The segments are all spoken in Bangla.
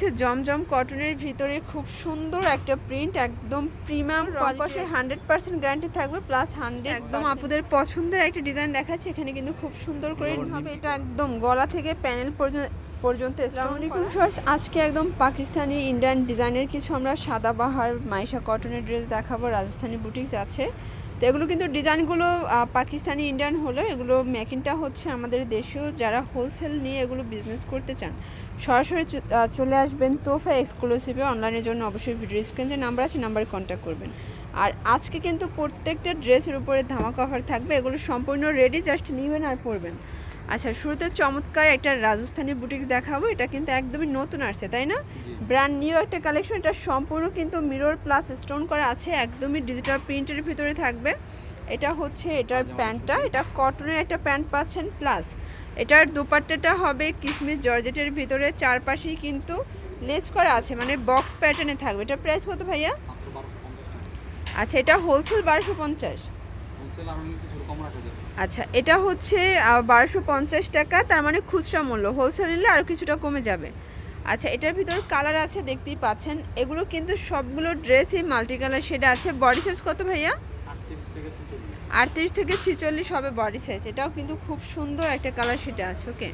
হচ্ছে জমজম কটনের ভিতরে খুব সুন্দর একটা প্রিন্ট একদম প্রিমিয়াম রংকসের হান্ড্রেড পার্সেন্ট গ্যারান্টি থাকবে প্লাস হান্ড্রেড একদম। আপুদের পছন্দের একটা ডিজাইন দেখাচ্ছে এখানে কিন্তু খুব সুন্দর করে হবে। এটা একদম গলা থেকে প্যানেল পর্যন্ত পর্যন্ত আসসালামাইকুম শর্টস আজকে একদম পাকিস্তানি ইন্ডিয়ান ডিজাইনের কিছু আমরা সাদাবাহার মাইশা কটনের ড্রেস দেখাবো রাজস্থানি বুটিক্স আছে। তো এগুলো কিন্তু ডিজাইনগুলো পাকিস্তানি ইন্ডিয়ান হলো এগুলো মেকিংটা হচ্ছে আমাদের দেশেও যারা হোলসেল নিয়ে এগুলো বিজনেস করতে চান। সরাসরি চলে আসবেন তোফা এক্সক্লুসিভে অনলাইনের জন্য অবশ্যই ভিডিও স্ক্রিন যে নাম্বার আছে নাম্বারে কন্ট্যাক্ট করবেন। আর আজকে কিন্তু প্রত্যেকটা ড্রেসের উপরে ধামাকা অফার থাকবে, এগুলো সম্পূর্ণ রেডি জাস্ট নিবেন আর পরবেন। আচ্ছা শুরুতে চমৎকার একটা রাজস্থানি বুটিক দেখাবো এটা কিন্তু একদমই নতুন আসছে তাই না? ব্র্যান্ড নিউ একটা কালেকশন এটা সম্পূর্ণ কিন্তু মিরর প্লাস স্টোন করা আছে একদমই ডিজিটাল প্রিন্টের ভিতরে থাকবে। এটা হচ্ছে এটার প্যান্টটা এটা কটনের একটা প্যান্ট পাচ্ছেন প্লাস এটার দুপাট্টাটা হবে কিসমিস জর্জেটের ভিতরে চারপাশেই কিন্তু লেস করা আছে মানে বক্স প্যাটার্নে থাকবে। এটা প্রাইস কত ভাইয়া? আচ্ছা এটা হোলসেল বারোশো পঞ্চাশ। আচ্ছা এটা হচ্ছে বারোশো পঞ্চাশ টাকা তার মানে খুচরা মূল্য। হোলসেল নিলে আরও কিছুটা কমে যাবে। আচ্ছা এটার ভিতর কালার আছে দেখতেই পাচ্ছেন। এগুলো কিন্তু সবগুলো ড্রেসই মাল্টি কালার শেডে আছে। বডি সাইজ কত ভাইয়া? আটত্রিশ থেকে ছিচল্লিশ। হবে বডি সাইজ এটাও কিন্তু খুব সুন্দর একটা কালার সেটা আছে ওকে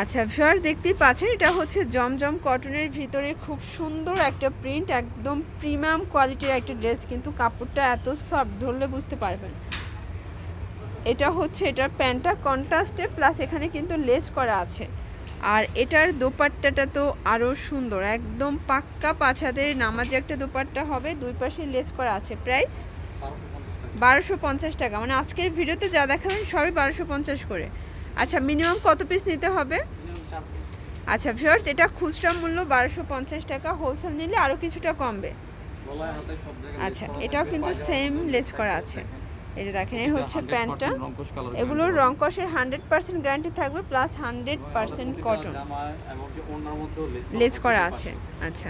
আচ্ছা ভিউয়ার দেখতেই পাচ্ছেন এটা হচ্ছে জমজম কটনের ভিতরে খুব সুন্দর একটা প্রিন্ট একদম প্রিমিয়াম কোয়ালিটির একটা ড্রেস কিন্তু কাপড়টা এত সফট ধরলে বুঝতে পারবেন। এটা হচ্ছে এটার প্যান্টটা কন্ট্রাস্টে প্লাস এখানে কিন্তু লেস করা আছে। আর এটার দোপাট্টাটা তো আরও সুন্দর একদম পাক্কা পাছাদের নামাজে একটা দোপাট্টা হবে দুই পাশে লেস করা আছে। প্রাইস? বারোশো পঞ্চাশ টাকা। মানে আজকের ভিডিওতে যা দেখাবেন সবই বারোশো পঞ্চাশ করে। আচ্ছা মিনিমাম কত পিস নিতে হবে? আচ্ছা ভিউয়ার্স এটা খুচরা মূল্য বারোশো পঞ্চাশ টাকা হোলসেল নিলে আরও কিছুটা কমবে। আচ্ছা এটাও কিন্তু সেম লেস করা আছে। এই যে দেখেন এই হচ্ছে প্যান্টটা। এগুলোর রং কষের হান্ড্রেড পার্সেন্ট গ্যারান্টি থাকবে plus hundred percent cotton lace করা আছে। আচ্ছা।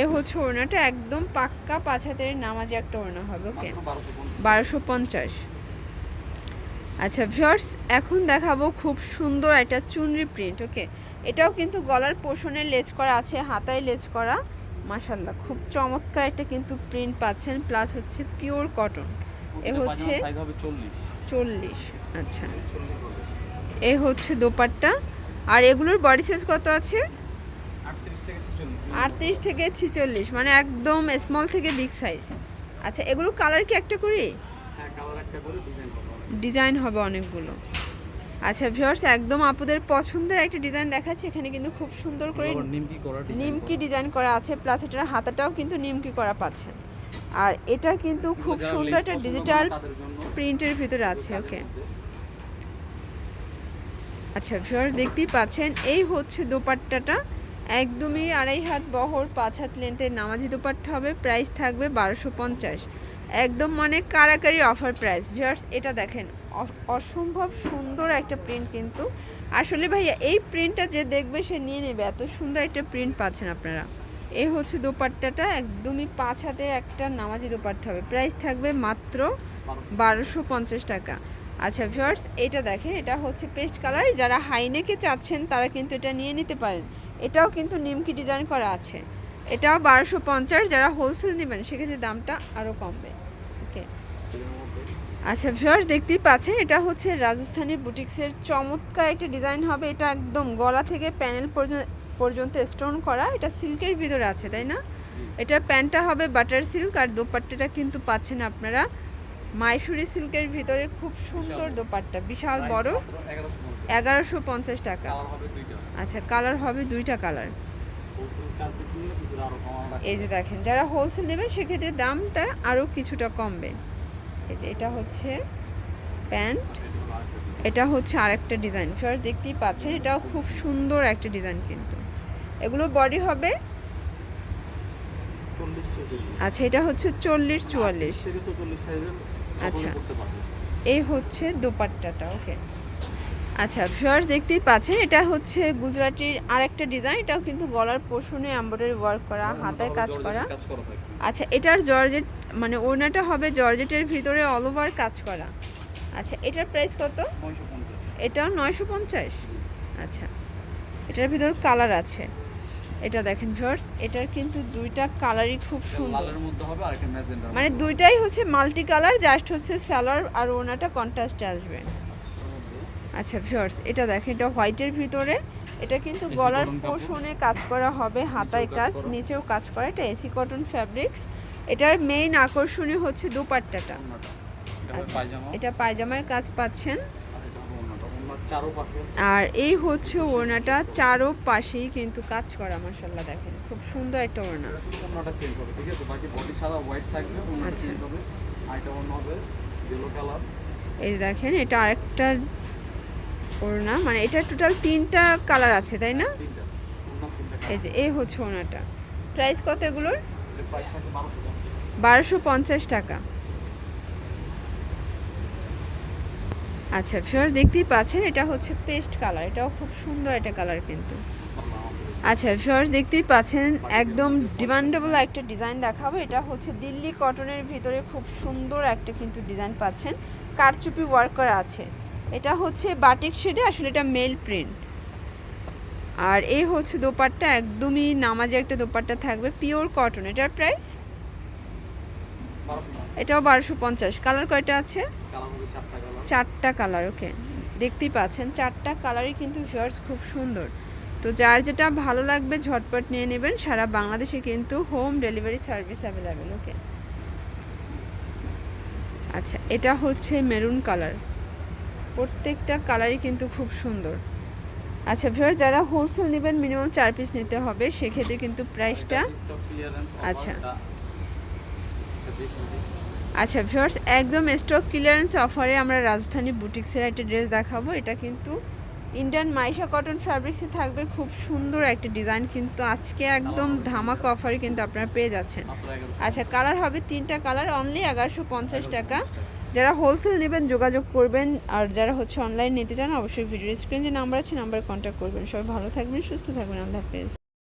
এ হচ্ছে ওড়নাটা একদম পাক্কা পাঁচ হাতের নামাজে একটা ওড়না হবে ওকে? বারোশো পঞ্চাশ। আচ্ছা ভিউয়ার্স এখন দেখাবো খুব সুন্দর একটা চুনরি প্রিন্ট ওকে? এটাও কিন্তু গলার পোষণে লেজ করা আছে হাতায় লেজ করা। মাশাল্লাহ খুব চমৎকার একটা কিন্তু প্রিন্ট পাচ্ছেন প্লাস হচ্ছে পিওর কটন এ হচ্ছে চল্লিশ। আচ্ছা। এ হচ্ছে দোপাট্টা। আর এগুলোর বডি সাইজ কত আছে? আটত্রিশ থেকে ছিচল্লিশ। মানে একদম স্মল থেকে বিগ সাইজ আচ্ছা এগুলো কালার কি একটা করি? ডিজাইন হবে অনেকগুলো। আচ্ছা ভিউয়ার্স একদম আপুদের পছন্দের একটা ডিজাইন দেখাচ্ছে। এখানে কিন্তু খুব সুন্দর করে নিমকি ডিজাইন করা। আছে। প্লাস এটার হাতাটাও কিন্তু নিমকি করা পাচ্ছেন আর এটা কিন্তু খুব সুন্দর একটা ডিজিটাল প্রিন্টের ভিতরে আছে ওকে আচ্ছা ভিউয়ার্স দেখতেই পাচ্ছেন এই হচ্ছে দোপাট্টাটা। একদমই আড়াই হাত বহর পাঁচ হাত লেন্থের নামাজি দোপাট্টা হবে প্রাইস থাকবে বারোশো পঞ্চাশ। একদম মানে কারাকারি অফার প্রাইস ভিউয়ার্স এটা দেখেন অসম্ভব সুন্দর একটা প্রিন্ট কিন্তু। আসলে ভাইয়া এই প্রিন্টটা যে দেখবে সে নিয়ে নেবে। এত সুন্দর একটা প্রিন্ট পাচ্ছেন আপনারা। এই হচ্ছে দোপাট্টাটা, একদমই পাঁচ হাতে একটা নামাজি দোপাট্টা হবে। প্রাইস থাকবে মাত্র বারোশো পঞ্চাশ টাকা। আচ্ছা ভিউয়ার্স এটা দেখেন, এটা হচ্ছে পেস্ট কালার যারা হাইনেকে চাচ্ছেন, তারা কিন্তু এটা নিয়ে নিতে পারেন। এটাও কিন্তু নিমকি ডিজাইন করা আছে। এটাও বারোশো পঞ্চাশ, যারা হোলসেল নেবেন, সেক্ষেত্রে দামটা আরও কমবে। ওকে আচ্ছা ভিউয়ার্স দেখতেই পাচ্ছেন, এটা হচ্ছে রাজস্থানী বুটিক্সের চমৎকার একটা ডিজাইন হবে। এটা একদম গলা থেকে প্যানেল পর্যন্ত পর্যন্ত স্টোন করা এটা সিল্কের ভিতরে আছে তাই না? এটা প্যান্টটা হবে বাটার সিল্ক আর দোপাট্টাটা কিন্তু পাচ্ছেন আপনারা মাইসুরি সিল্কের ভিতরে খুব সুন্দর দোপাট্টা বিশাল বড়। এগারোশো পঞ্চাশ টাকা। আচ্ছা কালার হবে দুইটা কালার। এই যে দেখেন যারা হোলসেল নেবেন সেক্ষেত্রে দামটা আরও কিছুটা কমবে। এই যে এটা হচ্ছে প্যান্ট। এটা হচ্ছে আরেকটা ডিজাইন। ফার্স্ট দেখতেই পাচ্ছেন এটাও খুব সুন্দর একটা ডিজাইন কিন্তু। এগুলো বডি হবে আচ্ছা এটা হচ্ছে চল্লিশ চুয়াল্লিশ। আচ্ছা। এই হচ্ছে দোপাট্টাটা ওকে আচ্ছা ভিউয়ার্স দেখতেই পাচ্ছেন এটা হচ্ছে গুজরাটির আরেকটা ডিজাইন এটাও কিন্তু গলার পোষণে এমব্রয়ডারি ওয়ার্ক করা হাতায় কাজ করা। আচ্ছা এটার জর্জেট মানে ওড়নাটা হবে জর্জেটের ভিতরে অল ওভার কাজ করা। আচ্ছা এটার প্রাইস কত? এটাও নয়শো পঞ্চাশ? আচ্ছা এটার ভিতর কালার আছে। এটা দেখেন ভিউয়ার্স এটার কিন্তু দুইটা কালারই খুব সুন্দর। লালের মধ্যে হবে আর একটা ম্যাজেন্ডা মানে দুইটাই হচ্ছে মাল্টি কালার জাস্ট হচ্ছে সালোয়ার আর ওনাটা কন্ট্রাস্টে আসবে। আচ্ছা ভিউয়ার্স এটা দেখেন এটা হোয়াইটের ভিতরে। এটা কিন্তু গলার পোষণে কাজ করা হবে হাতায় কাজ নিচেও কাজ করা। এটা এসি কটন ফ্যাব্রিক্স এটার মেইন আকর্ষণীয় হচ্ছে দুপাট্টাটা। এটা আচ্ছা এটা পায়জামার কাজ পাচ্ছেন আর এটা হবে ওন্নাটা ওন্নার চারোপাশে আর এই হচ্ছে ওড়নাটা চারো পাশেই কিন্তু কাজ করা মাসাল্লাহ দেখেন। খুব সুন্দর একটা ওড়না। এটা চেঞ্জ হবে ঠিক আছে? বাকি বডি সাদা হোয়াইট থাকবে ওন্নাটা আচ্ছা। চেঞ্জ হবে। আর এটা হবে ইয়েলো কালার এই দেখেন এটা আরেকটা ওড়না মানে এটা টোটাল তিনটা কালার আছে তাই না? তিনটা। এই যে এই হচ্ছে ওড়নাটা। প্রাইস কত এগুলোর? বারোশো পঞ্চাশ টাকা। আচ্ছা ফিওর দেখতেই পাচ্ছেন, এটা হচ্ছে পেস্ট কালার এটাও খুব সুন্দর একটা কালার কিন্তু। আচ্ছা ফিওর দেখতেই পাচ্ছেন, একদম ডিমান্ডেবল একটা ডিজাইন দেখাবো, এটা হচ্ছে দিল্লি কটনের ভিতরে খুব সুন্দর একটা কিন্তু ডিজাইন পাচ্ছেন, কারচুপি ওয়ার্ক করা আছে। এটা হচ্ছে বাটিক শেডে আসলে এটা মেল প্রিন্ট আর এই হচ্ছে দোপাট্টা, একদমই নামাজে একটা দোপাট্টা থাকবে পিওর কটন এটার প্রাইস এটাও বারোশো পঞ্চাশ। কালার কয়টা আছে? চারটা কালার ওকে দেখতেই পাচ্ছেন চারটা কালারই কিন্তু ভিউয়ার্স খুব সুন্দর। তো যার যেটা ভালো লাগবে ঝটপট নিয়ে নেবেন সারা বাংলাদেশে কিন্তু home delivery service available okay আচ্ছা এটা হচ্ছে মেরুন কালার প্রত্যেকটা কালারই কিন্তু খুব সুন্দর। আচ্ছা ভিউয়ার যারা হোলসেল নেবেন মিনিমাম চার পিস নিতে হবে সেক্ষেত্রে কিন্তু প্রাইসটা আচ্ছা। আচ্ছা ভিউয়ার্স একদম স্টক ক্লিয়ারেন্স অফারে আমরা রাজধানী বুটিক্সের একটা ড্রেস দেখাবো। এটা কিন্তু ইন্ডিয়ান মাইশা কটন ফ্যাব্রিক্সে থাকবে। খুব সুন্দর একটা ডিজাইন কিন্তু আজকে একদম ধামাকা অফারে কিন্তু আপনারা পেয়ে যাচ্ছেন। আচ্ছা কালার হবে তিনটা কালার অনলি এগারোশো পঞ্চাশ টাকা। যারা হোলসেল নেবেন, যোগাযোগ করবেন। আর যারা হচ্ছে অনলাইন নিতে চান, অবশ্যই ভিডিও স্ক্রিন যে নাম্বার আছে নাম্বারে কন্ট্যাক্ট করবেন। সবাই ভালো থাকবেন, সুস্থ থাকবেন। আল্লাহ হাফেজ।